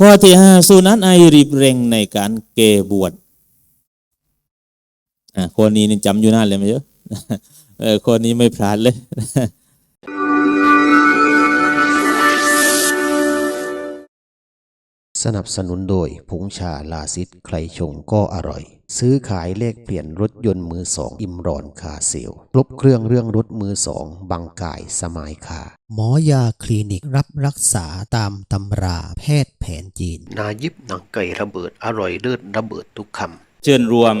ข้อที่ห้าสุนัตไอรีบเร่งในการเกบวชอะคนนี้นี่จำอยู่นานเลยไหมเยอะเออคนนี้ไม่พลาดเลยสนับสนุนโดยผงชาลาซิดใครชงก็อร่อย ซื้อขายเลขเปลี่ยนรถยนต์มือสองอิมรอนคาเซลครบเครื่องเรื่องรถมือสองบางกายสมายคาหมอยาคลินิกรับรักษาตามตำราแพทย์แผนจีน นายิบหนังไก่ระเบิดอร่อยเลิศระเบิดทุกคำเชิญรวม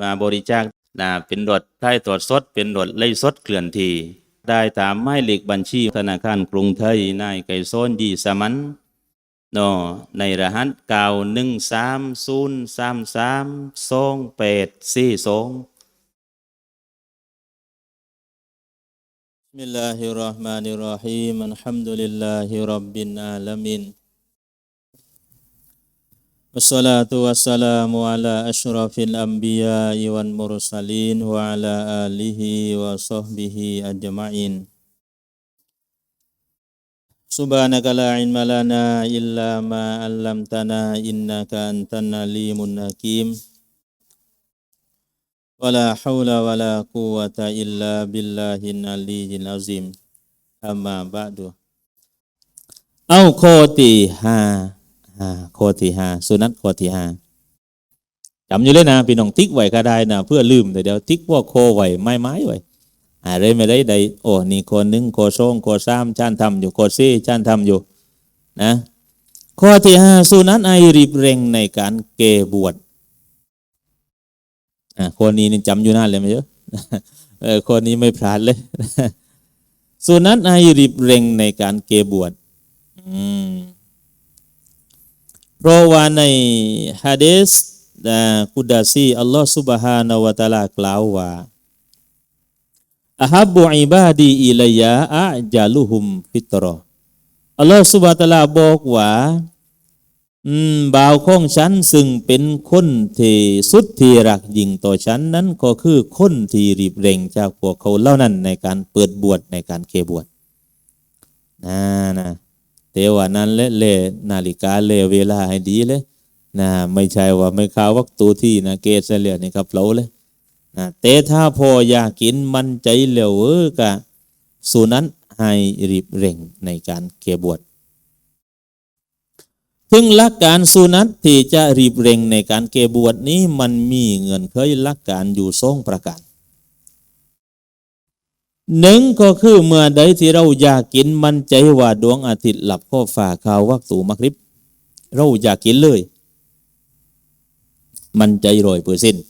มาบริจาคนะเป็นรถไท้ตรวจสดเป็นรถไล่สดเคลื่อนที่ได้ตามหมายเลขบัญชีธนาคารกรุงไทยนายไก่โซนดีสมัน เนาะในรหัสเก้าหนึ่งสามศูนย์สามสามสองแปดสี่สอง بسم الله الرحمن الرحيم الحمد لله رب العالمين والصلاة والسلام على أشرف الأنبياء والمرسلين وعلى آله وصحبه أجمعين سبحانك لا علم لنا إلا ما علمتنا إنك أنت العليم الحكيم ولا حول ولا قوة إلا بالله العلي العظيم أما بعد เอาข้อที่ห้าห้าข้อที่ห้าสุนัตข้อที่ห้าจำอยู่เลยนะพี่น้องติ๊กไว้ก็ได้นะเพื่อลืมแต่เดี๋ยวติ๊กพวกโคไว้ไม้ไม้ไว้ อะไรไม่ได้ใดโอ้นี่คนหนึ่งโคโซงโคซ้ำชั้นทำอยู่โคซี่ชั้นทำอยู่นะข้อที่ห้าสุนัตไอรีบเร่งในการเกบวชอ่าคนนี้นี่จำอยู่นานเลยไหมเยอะเออคนนี้ไม่พลาดเลยสุนัตไอรีบเร่งในการเกบวชอืมเพราะว่าในฮะดีษกุดาซีอัลลอฮฺซุบฮานาวะตะลากล่าวว่า อาฮับุอิบาดีอิลัยะอะจัลุฮุมฟิตรออัลลอฮฺสุบะตลาบอกว่าบ่าวของฉันซึ่งเป็นคนที่สุดที่รักยิ่งต่อฉันนั้นก็คือคนที่รีบเร่งจากพวกเขาเล่านั้นในการเปิดบวชในการเคบวชนะนะแต่ว่านั้นเละนาฬิกาเละเวลาให้ดีเลยนะไม่ใช่ว่าไม่ข้าววักตูที่นะเกสเลียนี่ครับเราเลย นะแต่ถ้าพออยากกินมันใจเหลวเออกะสูนั้นให้รีบเร่งในการเกบวชถึงหลักการสุนัตที่จะรีบเร่งในการเกบวชนี้มันมีเงินเคยหลักการอยู่สองประการหนึ่งก็คือเมื่อใดที่เราอยากกินมันใจว่าดวงอาทิตย์หลับก็ฝ่าข่าววักตูมักริบเราอยากกินเลย มันใจรอยเปอร์เซ็นต์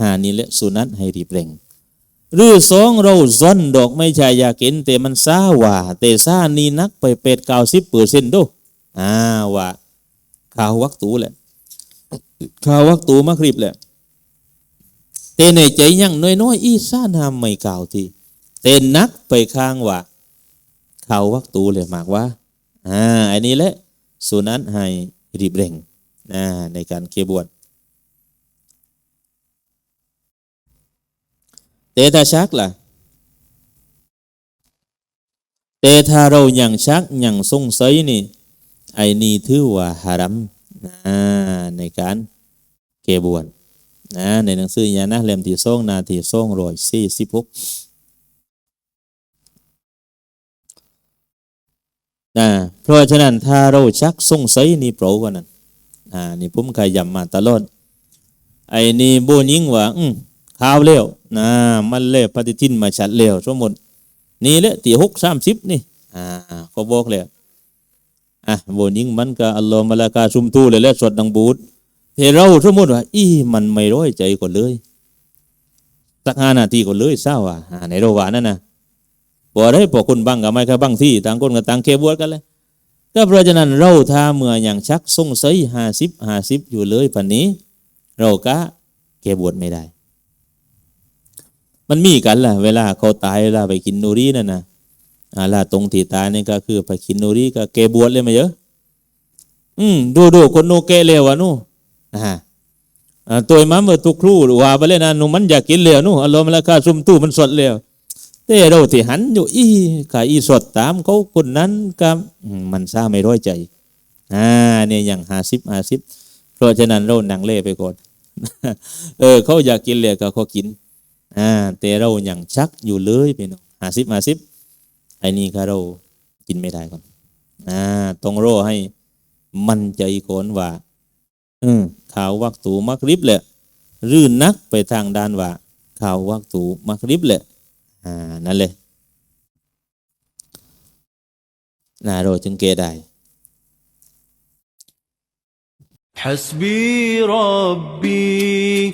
หานี้แหละสุนัตให้รีบเร่งหรือสองเราซ่อนดอกไม่ใช่อยากกินแต่มันซาว่าแต่ซานี่นักไปเป็ดเก้าสิบเปอร์เซ็นต์ดูอ่าว่าข่าววักตูแหละข่าววักตูมักริบแหละแต่ในใจยังน้อยๆอ,อีซาทำไม่กล่าวทีเต้นนักไปข้างว่าเขาววักตูเลยหมากว่าอ่าอันนี้แหละสุนัตให้รีบเร่งนะในการเคบวช เตถ้าชักล่ะ เตถ้าเรายังชักยังสงสัยนี่ไอนี่ถือว่าฮารัมนะในการเกบวชนะในหนังสือยานะเล่มที่สองนาทีสองรอยสี่สิบหกนะเพราะฉะนั้นถ้าเราชักสงสัยนี่เปล่กว่านั้นอ่านี่ผมเคยย้ำมาตลอดไอ้นี่โบยิงว่า อืม ข่าวเร็วนะมันเล้วปฏิทินมาชัดเร็วสมมตินี่แหละที่หกสามสิบนี่อ่าก็บอกแล้วอะโบยิงมันก็อัลลอฮ์มาลากาชุมทูเลยแล้วดดังบูดเฮเราสมมติว่าอีมันไม่ร้อยใจก่อนเลยสักห้านาทีก่อนเลยเศร้าอะในระหว่างนั้นนะบ่ได้พอกคนบังกับไม่ครับบังที่ต่างคนกับต่างเคบวชกันเลยก็เพราะฉะนั้นเราถ้าเมื่ออย่างชักสงสัยห้าสิบห้าสิบอยู่เลยปันนี้ เราก็เคบวชไม่ได้ มันมีกันล่ะ เวลาเขาตายเวลาไปกินนูรีนั่นนะอ่าล่ะตรงที่ตายนี่ก็คือไปกินนูรีก็เกบวชเลยไหมเยอะ อืมดูดูคนโนเกเลวะนู่อ่าอ่าตัวมันเมื่อตุกครู่ว่าไปเลยนะนูมันอยากกินเลวนู่อัลลอฮ์มาละกาซุ่มตู้มันสดเลวแต่เราที่หันอยู่อีกาอีสดตามเขาคนนั้นก็มันซาไม่ร้อยใจอ่าเนี่ยอย่างหาสิบหาสิบเพราะฉะนั้นเราหนังเล่ไปก่อนเออเขาอยากกินเลยก็เขากิน อ่า แต่เราอย่างชักอยู่เลยพี่น้องหาสิบหาสิบไอ้นี่ก็เรากินไม่ได้ก่อน อ่าต้องรอให้มั่นใจก่อนว่าอืมข่าววักตูมักริบแหละรื่นนักไปทางด้านว่า ข่าววักตูมักริบแหละ อ่า นั่นเลยน่าเราจึงเกได้ حسبي ربي